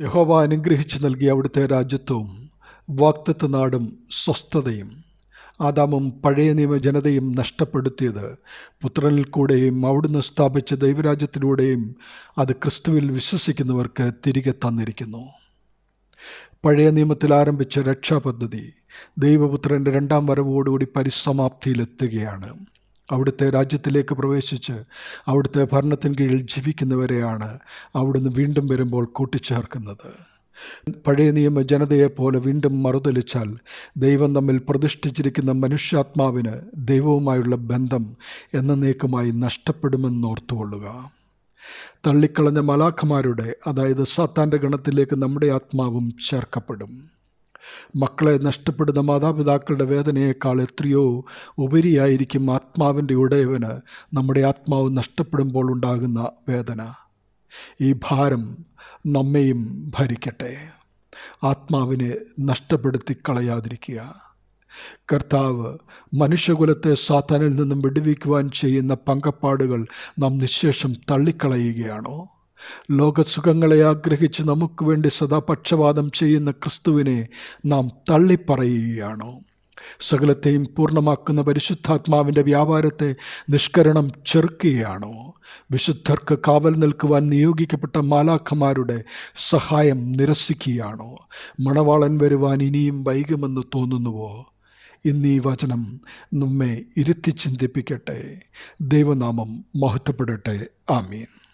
യഹോവ അനുഗ്രഹിച്ചു നൽകിയ അവിടുത്തെ രാജ്യത്വവും വാക്തത്വ നാടും സ്വസ്ഥതയും ആദാമും പഴയ നിയമ ജനതയും നഷ്ടപ്പെടുത്തിയത് പുത്രനിൽ കൂടെയും അവിടുന്ന് സ്ഥാപിച്ച ദൈവരാജ്യത്തിലൂടെയും അത് ക്രിസ്തുവിൽ വിശ്വസിക്കുന്നവർക്ക് തിരികെ തന്നിരിക്കുന്നു. പഴയ നിയമത്തിൽ ആരംഭിച്ച രക്ഷാപദ്ധതി ദൈവപുത്രന്റെ രണ്ടാം വരവോടുകൂടി പരിസമാപ്തിയിലെത്തുകയാണ്. അവിടുത്തെ രാജ്യത്തിലേക്ക് പ്രവേശിച്ച് അവിടുത്തെ ഭരണത്തിന് കീഴിൽ ജീവിക്കുന്നവരെയാണ് അവിടുന്ന് വീണ്ടും വരുമ്പോൾ കൂട്ടിച്ചേർക്കുന്നത്. പഴയ നിയമ ജനതയെപ്പോലെ വീണ്ടും മറുതലിച്ചാൽ ദൈവം തമ്മിൽ പ്രതിഷ്ഠിച്ചിരിക്കുന്ന മനുഷ്യാത്മാവിന് ദൈവവുമായുള്ള ബന്ധം എന്ന എന്നേക്കുമായി നഷ്ടപ്പെടുമെന്നോർത്തുകൊള്ളുക. തള്ളിക്കളഞ്ഞ മലാഖമാരുടെ അതായത് സാത്താന്റെ ഗണത്തിലേക്ക് നമ്മുടെ ആത്മാവും ചേർക്കപ്പെടും. മക്കളെ നഷ്ടപ്പെടുന്ന മാതാപിതാക്കളുടെ വേദനയേക്കാൾ എത്രയോ ഉപരിയായിരിക്കും ആത്മാവിന്റെ ഉടയവന്. നമ്മുടെ ആത്മാവ് നഷ്ടപ്പെടുമ്പോൾ ഉണ്ടാകുന്ന വേദന. ഈ ഭാരം നമ്മെയും ഭരിക്കട്ടെ. ആത്മാവിനെ നഷ്ടപ്പെടുത്തി കളയാതിരിക്കുക. കർത്താവ് മനുഷ്യകുലത്തെ സാത്താനിൽ നിന്നും വിടുവിക്കുവാൻ ചെയ്യുന്ന പങ്കപ്പാടുകൾ നാം നിശേഷം തള്ളിക്കളയുകയാണോ? ലോകസുഖങ്ങളെ ആഗ്രഹിച്ച് നമുക്ക് വേണ്ടി സദാ പക്ഷപാതം ചെയ്യുന്ന ക്രിസ്തുവിനെ നാം തള്ളിപ്പറയുകയാണോ. സകലത്തെയും പൂർണമാക്കുന്ന പരിശുദ്ധാത്മാവിന്റെ വ്യാപാരത്തെ നിഷ്കരണം ചെറുക്കുകയാണോ. വിശുദ്ധർക്ക് കാവൽ നിൽക്കുവാൻ നിയോഗിക്കപ്പെട്ട മാലാഖമാരുടെ സഹായം നിരസിക്കുകയാണോ. മണവാളൻ വരുവാൻ ഇനിയും വൈകുമെന്ന് തോന്നുന്നുവോ? ഇന്ന് ഈ വചനം നമ്മെ ഇരുത്തി ചിന്തിപ്പിക്കട്ടെ. ദൈവനാമം മഹത്വപ്പെടട്ടെ. ആമീൻ.